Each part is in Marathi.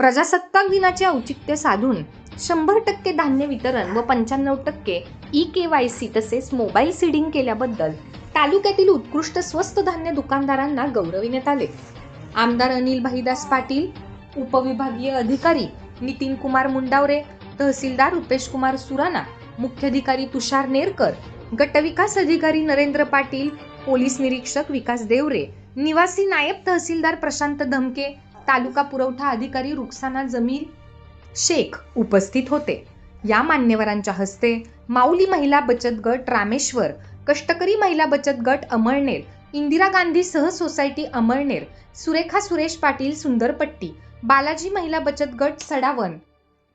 प्रजासत्ताक दिनाचे औचित्य साधून शंभर टक्के धान्य वितरण व पंच्याण्णव टक्के ई के वाय सी तसेच मोबाईल सीडिंग केल्याबद्दल तालुक्यातील उत्कृष्ट स्वस्त धान्य दुकानदारांना गौरविण्यात आले. आमदार अनिल भाईदास पाटील उपविभागीय अधिकारी नितीन कुमार मुंडावरे तहसीलदार रुपेश कुमार सुराणा मुख्याधिकारी तुषार नेरकर गटविकास अधिकारी नरेंद्र पाटील पोलीस निरीक्षक विकास देवरे निवासी नायब तहसीलदार प्रशांत धमके तालुका पुरवठा अधिकारी रुक्साना जमीर शेख उपस्थित होते. या मान्यवरांच्या हस्ते माऊली महिला बचत गट रामेश्वर कष्टकरी महिला बचत गट अमळनेर इंदिरा गांधी सह सोसायटी अमळनेर सुरेखा सुरेश पाटील सुंदरपट्टी बालाजी महिला बचत गट सडावन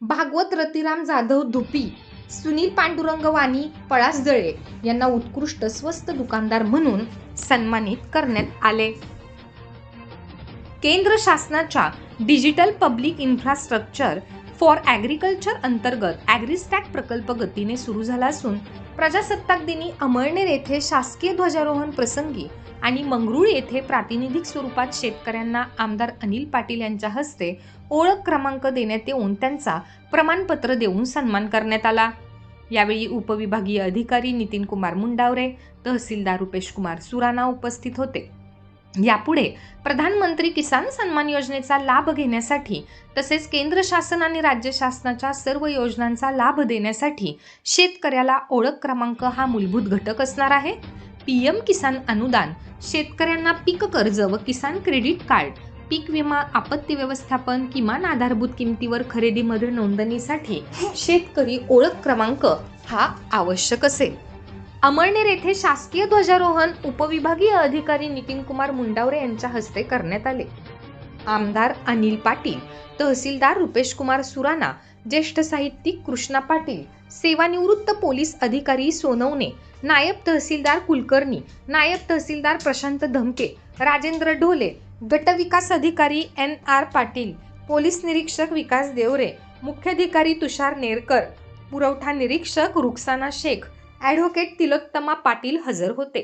भागवत रतिराम जाधव धुपी सुनील पांडुरंग वाणी पळासदळे यांना उत्कृष्ट स्वस्त दुकानदार म्हणून सन्मानित करण्यात आले. केंद्र शासनाच्या digital public infrastructure for agriculture अंतर्गत ॲग्रिस्टॅक प्रकल्प गतीने सुरू झाला असून प्रजासत्ताक दिनी अमळनेर येथे शासकीय ध्वजारोहण प्रसंगी आणि मंगरुळ येथे प्रातिनिधिक स्वरूपात शेतकऱ्यांना आमदार अनिल पाटील यांच्या हस्ते ओळख क्रमांक देण्यात येऊन त्यांचा प्रमाणपत्र देऊन सन्मान करण्यात आला. यावेळी उपविभागीय अधिकारी नितीन कुमार मुंडावरे तहसीलदार रुपेश कुमार सुराणा उपस्थित होते. यापुढे प्रधानमंत्री किसान सन्मान योजनेचा लाभ घेण्यासाठी तसेच केंद्र शासन आणि राज्य शासनाच्या सर्व योजनांचा लाभ देण्यासाठी शेतकऱ्याला ओळख क्रमांक हा मूलभूत घटक असणार आहे. पीएम किसान अनुदान शेतकऱ्यांना पीक कर्ज व किसान क्रेडिट कार्ड पीक विमा आपत्ती व्यवस्थापन किमान आधारभूत किमतीवर खरेदीमध्ये नोंदणीसाठी शेतकरी ओळख क्रमांक हा आवश्यक असेल. अमळनेर येथे शासकीय ध्वजारोहण उपविभागीय अधिकारी नितीन कुमार मुंडावरे यांच्या हस्ते करण्यात आले. आमदार अनिल पाटील तहसीलदार रुपेश कुमार सुराणा ज्येष्ठ साहित्यिक कृष्णा पाटील सेवानिवृत्त पोलीस अधिकारी सोनवणे नायब तहसीलदार कुलकर्णी नायब तहसीलदार प्रशांत धमके राजेंद्र ढोले गटविकास अधिकारी एन आर पाटील पोलीस निरीक्षक विकास देवरे मुख्याधिकारी तुषार नेरकर पुरवठा निरीक्षक रुक्साना शेख ॲडव्होकेट तिलोत्तमा पाटील हजर होते.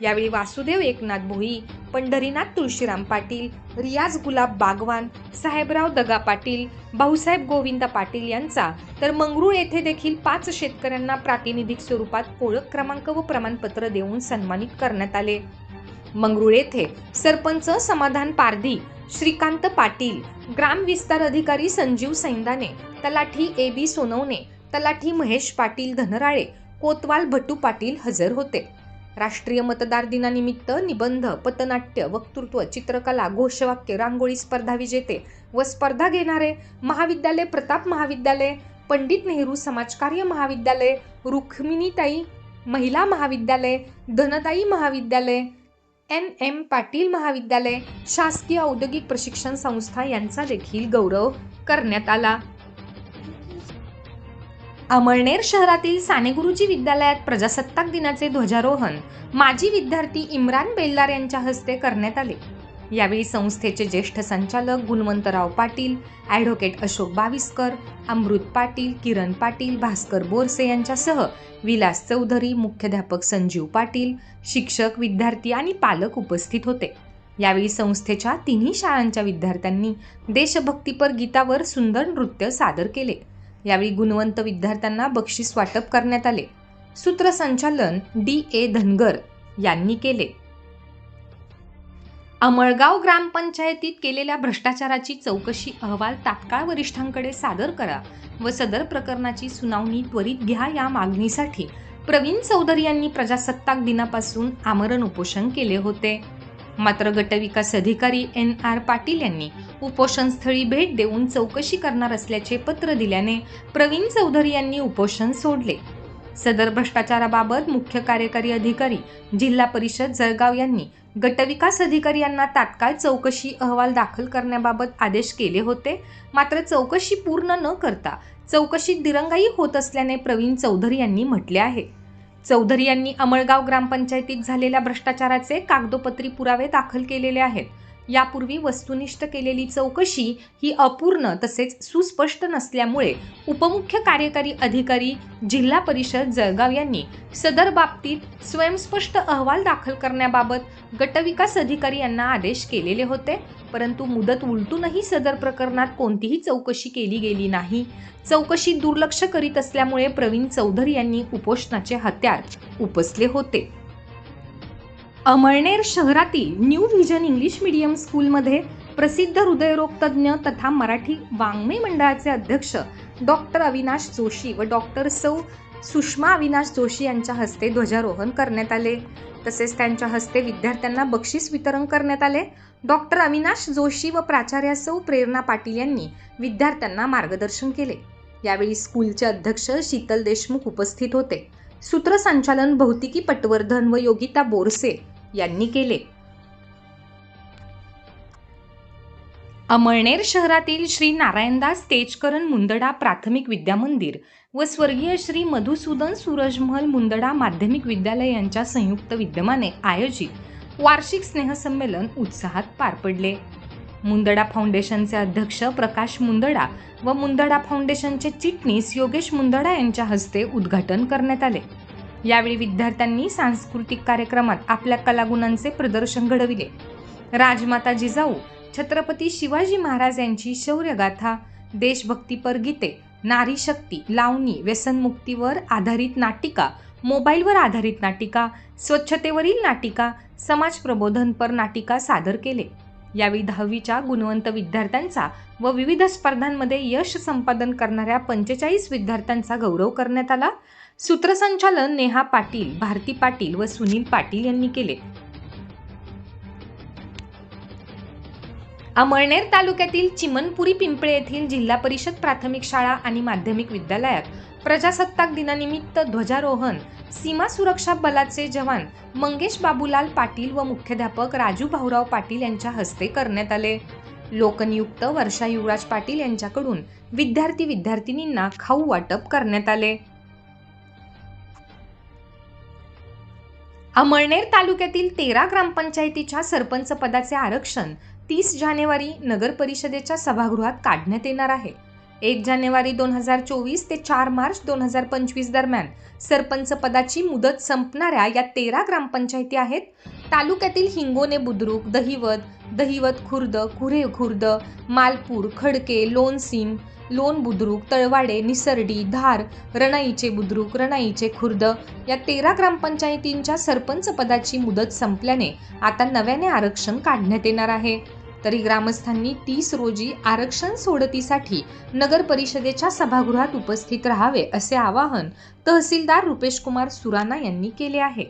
यावेळी वासुदेव एकनाथ भोई पंढरीनाथ तुळशीराम पाटील रियाज गुलाब बागवान साहेबराव दगा पाटील भाऊसाहेब गोविंद पाटील यांचा. तर मंगरूळ येथे देखील पाच शेतकऱ्यांना प्रातिनिधिक स्वरूपात ओळख क्रमांक व प्रमाणपत्र देऊन सन्मानित करण्यात आले. मंगरूळ येथे सरपंच समाधान पारधी श्रीकांत पाटील ग्राम विस्तार अधिकारी संजीव सैंदाने तलाठी ए बी सोनवणे तलाठी महेश पाटील धनराळे कोतवाल भटू पाटील हजर होते. राष्ट्रीय मतदार दिनानिमित्त निबंध पतनाट्य वक्तृत्व चित्रकला घोषवाक्य रांगोळी स्पर्धा विजेते व स्पर्धा घेणारे महाविद्यालय प्रताप महाविद्यालय पंडित नेहरू समाजकार्य महाविद्यालय रुक्मिणीताई महिला महाविद्यालय धनताई महाविद्यालय एन एम पाटील महाविद्यालय शासकीय औद्योगिक प्रशिक्षण संस्था यांचा देखील गौरव करण्यात आला. अमळनेर शहरातील सानेगुरुजी विद्यालयात प्रजासत्ताक दिनाचे ध्वजारोहण माजी विद्यार्थी इम्रान बेल्लार यांच्या हस्ते करण्यात आले. यावेळी संस्थेचे ज्येष्ठ संचालक गुणवंतराव पाटील ॲडव्होकेट अशोक बाविस्कर अमृत पाटील किरण पाटील भास्कर बोरसे यांच्यासह विलास चौधरी मुख्याध्यापक संजीव पाटील शिक्षक विद्यार्थी आणि पालक उपस्थित होते. यावेळी संस्थेच्या तिन्ही शाळांच्या विद्यार्थ्यांनी देशभक्तीपर गीतावर सुंदर नृत्य सादर केले. यावेळी गुणवंत विद्यार्थ्यांना बक्षीस वाटप करण्यात आले. सूत्रसंचालन डी ए धनगर यांनी केले. अमळगाव ग्रामपंचायतीत केलेल्या भ्रष्टाचाराची चौकशी अहवाल तात्काळ वरिष्ठांकडे सादर करा व सदर प्रकरणाची सुनावणी त्वरित घ्या या मागणीसाठी प्रवीण चौधरी यांनी प्रजासत्ताक दिनापासून आमरण उपोषण केले होते. मात्र गटविकास अधिकारी एन आर पाटील यांनी उपोषणस्थळी भेट देऊन चौकशी करणार असल्याचे पत्र दिल्याने प्रवीण चौधरी यांनी उपोषण सोडले. सदर भ्रष्टाचाराबाबत मुख्य कार्यकारी अधिकारी जिल्हा परिषद जळगाव यांनी गटविकास अधिकारी यांना तात्काळ चौकशी अहवाल दाखल करण्याबाबत आदेश केले होते. मात्र चौकशी पूर्ण न करता चौकशीत दिरंगाई होत असल्याने प्रवीण चौधरी यांनी म्हटले आहे. चौधरी यांनी अमळगाव ग्रामपंचायतीत झालेल्या भ्रष्टाचाराचे कागदोपत्री पुरावे दाखल केलेले आहेत. यापूर्वी वस्तुनिष्ठ केलेली चौकशी ही अपूर्ण तसेच सुस्पष्ट नसल्यामुळे उपमुख्य कार्यकारी अधिकारी जिल्हा परिषद जळगाव यांनी सदर बाबतीत स्वयंस्पष्ट अहवाल दाखल करण्याबाबत गटविकास अधिकारी यांना आदेश केलेले होते. परंतु मुदत उलटूनही सदर प्रकरणात कोणतीही चौकशी केली गेली नाही. चौकशी दुर्लक्ष करीत असल्यामुळे प्रवीण चौधरी यांनी उपोषणाचे हत्यार उपसले होते. अमळनेर शहरातील न्यू व्हिजन इंग्लिश मीडियम स्कूलमध्ये प्रसिद्ध हृदयरोग तज्ज्ञ तथा मराठी वाङ्मय मंडळाचे अध्यक्ष डॉक्टर अविनाश जोशी व डॉक्टर सौ सुषमा अविनाश जोशी यांच्या हस्ते ध्वजारोहण करण्यात आले. तसेच त्यांच्या हस्ते विद्यार्थ्यांना बक्षीस वितरण करण्यात आले. डॉक्टर अविनाश जोशी व प्राचार्या सौ प्रेरणा पाटील यांनी विद्यार्थ्यांना मार्गदर्शन केले. यावेळी स्कूलचे अध्यक्ष शीतल देशमुख उपस्थित होते. सूत्रसंचालन भौतिकी पटवर्धन व योगिता बोरसे यांनी केले. अमळनेर शहरातील श्री नारायणदास तेजकरण मुंदडा प्राथमिक विद्यामंदिर व स्वर्गीय श्री मधुसूदन सूरजमहल मुंदडा माध्यमिक विद्यालय यांच्या संयुक्त विद्यमाने आयोजित वार्षिक स्नेहसंमेलन उत्साहात पार पडले. मुंदडा फाउंडेशनचे अध्यक्ष प्रकाश मुंदडा व मुंदडा फाउंडेशनचे चिटणीस योगेश मुंदडा यांच्या हस्ते उद्घाटन करण्यात आले. यावेळी विद्यार्थ्यांनी सांस्कृतिक कार्यक्रमात आपल्या कलागुणांचे प्रदर्शन घडविले. राजमाता जिजाऊ छत्रपती शिवाजी महाराज यांची शौर्यगाथा देशभक्तीपर गीते नारी शक्ती लावणी व्यसनमुक्तीवर आधारित नाटिका मोबाईलवर आधारित नाटिका स्वच्छतेवरील नाटिका समाज प्रबोधनपर नाटिका सादर केले. यावेळी दहावीच्या गुणवंत विद्यार्थ्यांचा व विविध स्पर्धांमध्ये यश संपादन करणाऱ्या पंचेचाळीस विद्यार्थ्यांचा गौरव करण्यात आला. सूत्रसंचालन नेहा पाटील भारती पाटील व सुनील पाटील यांनी केले. अमळनेर तालुक्यातील चिमनपुरी पिंपळे येथील जिल्हा परिषद प्राथमिक शाळा आणि माध्यमिक विद्यालयात प्रजासत्ताक दिनानिमित्त ध्वजारोहण सीमा सुरक्षा बलाचे जवान मंगेश बाबूलाल पाटील व मुख्याध्यापक राजू भाऊराव पाटील यांच्या हस्ते करण्यात आले. लोकनियुक्त वर्षा युवराज पाटील यांच्याकडून विद्यार्थी विद्यार्थिनींना खाऊ वाटप करण्यात आले. अमळनेर तालुक्यातील तेरा ग्रामपंचायतीच्या सरपंच पदाचे आरक्षण तीस जानेवारी नगर परिषदेच्या सभागृहात काढण्यात येणार आहे. एक जानेवारी दोन हजार चोवीस ते चार मार्च दोन हजार पंचवीस दरम्यान सरपंच पदाची मुदत संपणाऱ्या या तेरा ग्रामपंचायती आहेत. तालुक्यातील हिंगोने बुद्रुक दहिवत दहिवत खुर्द खुरे खुर्द मालपूर खडके लोणसीन लोण बुद्रुक तळवाडे निसर्डी धार रणाईचे बुद्रुक रणाईचे खुर्द या तेरा ग्रामपंचायतींच्या सरपंच पदाची मुदत संपल्याने आता नव्याने आरक्षण काढण्यात येणार आहे. तरी ग्रामस्थांनी तीस रोजी आरक्षण सोडतीसाठी नगर परिषदेच्या सभागृहात उपस्थित राहावे असे आवाहन तहसीलदार रुपेश कुमार सुराना यांनी केले आहे.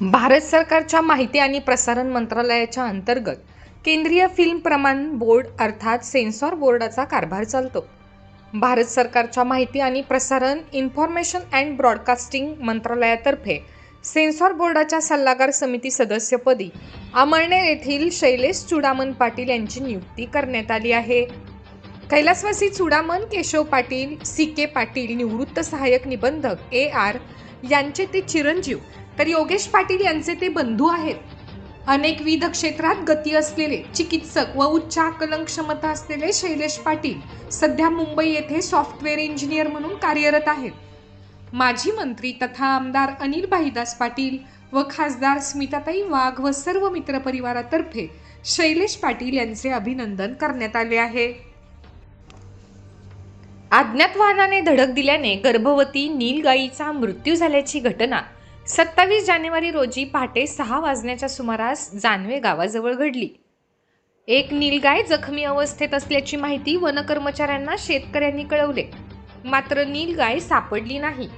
भारत सरकारच्या माहिती आणि प्रसारण मंत्रालयाच्या अंतर्गत केंद्रीय फिल्म प्रमाण बोर्ड अर्थात सेन्सॉर बोर्डाचा कारभार चालतो. भारत सरकारच्या माहिती आणि प्रसारण इन्फॉर्मेशन अँड ब्रॉडकास्टिंग मंत्रालयातर्फे सेन्सॉर बोर्डाच्या सल्लागार समिती सदस्यपदी अमळनेर येथील शैलेश चुडामन पाटील यांची नियुक्ती करण्यात आली आहे. कैलासवासी चुडामन केशव पाटील सी के पाटील निवृत्त सहाय्यक निबंधक ए आर यांचे ते चिरंजीव. तर योगेश पाटील यांचे ते बंधू आहेत. अनेकविध क्षेत्रात गती असलेले चिकित्सक व उच्च आकलन क्षमता असलेले शैलेश पाटील सध्या मुंबई येथे सॉफ्टवेअर इंजिनियर म्हणून कार्यरत आहेत. माजी मंत्री तथा आमदार अनिल भाईदास पाटील व खासदार स्मिताताई वाघ व सर्व मित्रपरिवारातर्फे शैलेश पाटील यांचे अभिनंदन करण्यात आले आहे. अज्ञात वाहनाने धडक दिल्याने गर्भवती नीलगाईचा मृत्यू झाल्याची घटना सत्तावीस जानेवारी रोजी पहाटे सहा वाजण्याच्या सुमारास जानवे गावाजवळ घडली. एक नीलगाय जखमी अवस्थेत असल्याची माहिती वनकर्मचाऱ्यांना शेतकऱ्यांनी कळवले. मात्र नीलगाय सापडली नाही.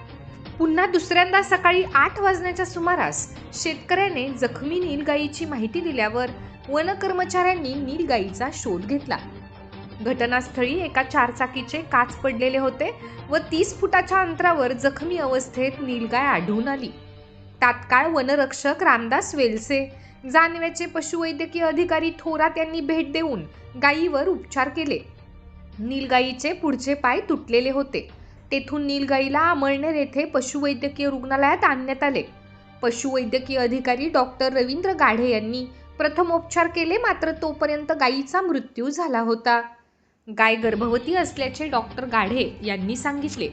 पुन्हा दुसऱ्यांदा सकाळी आठ वाजण्याच्या सुमारास शेतकऱ्याने जखमी नीलगाईची माहिती दिल्यावर वनकर्मचाऱ्यांनी नीलगाईचा शोध घेतला. घटनास्थळी एका चारचाकीचे काच पडलेले होते व तीस फुटाच्या अंतरावर जखमी अवस्थेत नीलगाय आढळून आली. तात्काळ वनरक्षक रामदास वेलसे जानव्याचे पशुवैद्यकीय अधिकारी थोरात यांनी भेट देऊन गायीवर उपचार केले. नीलगाईचे पुढचे पाय तुटलेले होते. तेथून नीलगाईला अमळनेर येथे पशुवैद्यकीय रुग्णालयात आणण्यात आले. पशुवैद्यकीय अधिकारी डॉक्टर रवींद्र गाढे यांनी प्रथमोपचार केले मात्र तोपर्यंत गायीचा मृत्यू झाला होता. गाय गर्भवती असल्याचे डॉक्टर गाढे यांनी सांगितले.